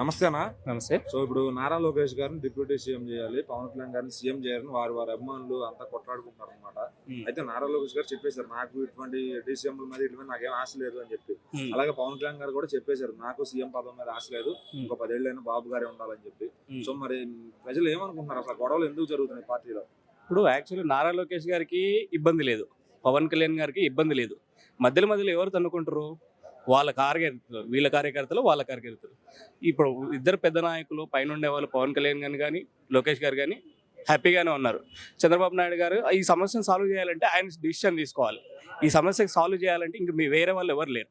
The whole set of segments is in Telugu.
నమస్తేనా? నమస్తే. సో ఇప్పుడు నారా లోకేష్ గారిని డిప్యూటీ సీఎం చేయాలి. పవన్ కళ్యాణ్ గారిని సీఎం చేయాలని వారి వారి అభిమానులు అంతా కొట్లాడుకుంటున్నారు అనమాట. అయితే నారా లోకేష్ గారు చెప్పేశారు నాకు ఇటువంటి డీసీఎం మీద ఇటు మీద నాకేం ఆశ లేదు అని చెప్పి. అలాగే పవన్ కళ్యాణ్ గారు కూడా చెప్పేశారు నాకు సీఎం పదం మీద ఆశ లేదు. ఒక పదేళ్ళైనా బాబు గారే ఉండాలని చెప్పి. సో మరి ప్రజలు ఏమనుకుంటున్నారు? అసలు గొడవలు ఎందుకు జరుగుతున్నాయి పార్టీలో? ఇప్పుడు యాక్చువల్లీ నారా లోకేష్ గారికి ఇబ్బంది లేదు. పవన్ కళ్యాణ్ గారికి ఇబ్బంది లేదు. మధ్యలో మధ్యలో ఎవరు తన్నుకుంటారు? వాళ్ళ కార్యకర్తలు వీళ్ళ కార్యకర్తలు వాళ్ళ కార్యకర్తలు. ఇప్పుడు ఇద్దరు పెద్ద నాయకులు పైన ఉండే వాళ్ళు పవన్ కళ్యాణ్ గారు కానీ లోకేష్ గారు కానీ హ్యాపీగానే ఉన్నారు. చంద్రబాబు నాయుడు గారు ఈ సమస్యను సాల్వ్ చేయాలంటే ఆయన డిసిషన్ తీసుకోవాలి. ఈ సమస్యకి సాల్వ్ చేయాలంటే ఇంక మీ వేరే వాళ్ళు ఎవరు లేరు.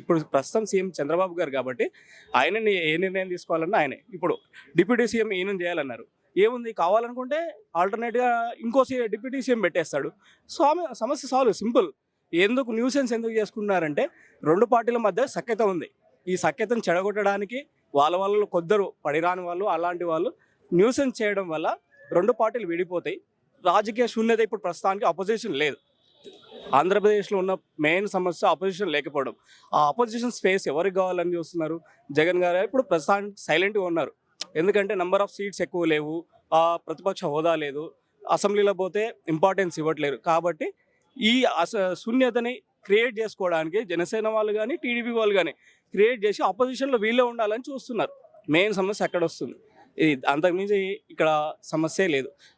ఇప్పుడు ప్రస్తుతం సీఎం చంద్రబాబు గారు కాబట్టి ఆయన ఏ నిర్ణయం తీసుకోవాలన్నా ఆయనే. ఇప్పుడు డిప్యూటీ సీఎం ఈయన చేయాలన్నారు. ఏముంది కావాలనుకుంటే ఆల్టర్నేట్గా ఇంకో డిప్యూటీ సీఎం పెట్టేస్తాడు. స్వామి సమస్య సాల్వ్ సింపుల్. ఎందుకు న్యూసెన్స్ ఎందుకు చేసుకుంటున్నారంటే రెండు పార్టీల మధ్య సఖ్యత ఉంది. ఈ సఖ్యతను చెడగొట్టడానికి వాళ్ళ వాళ్ళు కొద్దరు పడిరాని వాళ్ళు అలాంటి వాళ్ళు న్యూసెన్స్ చేయడం వల్ల రెండు పార్టీలు విడిపోతాయి. రాజకీయ శూన్యత ఇప్పుడు ప్రస్తుతానికి అపోజిషన్ లేదు. ఆంధ్రప్రదేశ్లో ఉన్న మెయిన్ సమస్య అపోజిషన్ లేకపోవడం. ఆ అపోజిషన్ స్పేస్ ఎవరికి కావాలని చూస్తున్నారు? జగన్ గారు ఇప్పుడు ప్రస్తుతానికి సైలెంట్గా ఉన్నారు. ఎందుకంటే నెంబర్ ఆఫ్ సీట్స్ ఎక్కువ లేవు. ఆ ప్రతిపక్ష హోదా లేదు. అసెంబ్లీలో పోతే ఇంపార్టెన్స్ ఇవ్వట్లేరు. కాబట్టి ఈ అస శూన్యతని క్రియేట్ చేసుకోవడానికి జనసేన వాళ్ళు కానీ టీడీపీ వాళ్ళు కానీ క్రియేట్ చేసి అపోజిషన్లో వీళ్ళే ఉండాలని చూస్తున్నారు. మెయిన్ సమస్య అక్కడ వస్తుంది. ఇది అంతకుమించి ఇక్కడ సమస్య లేదు.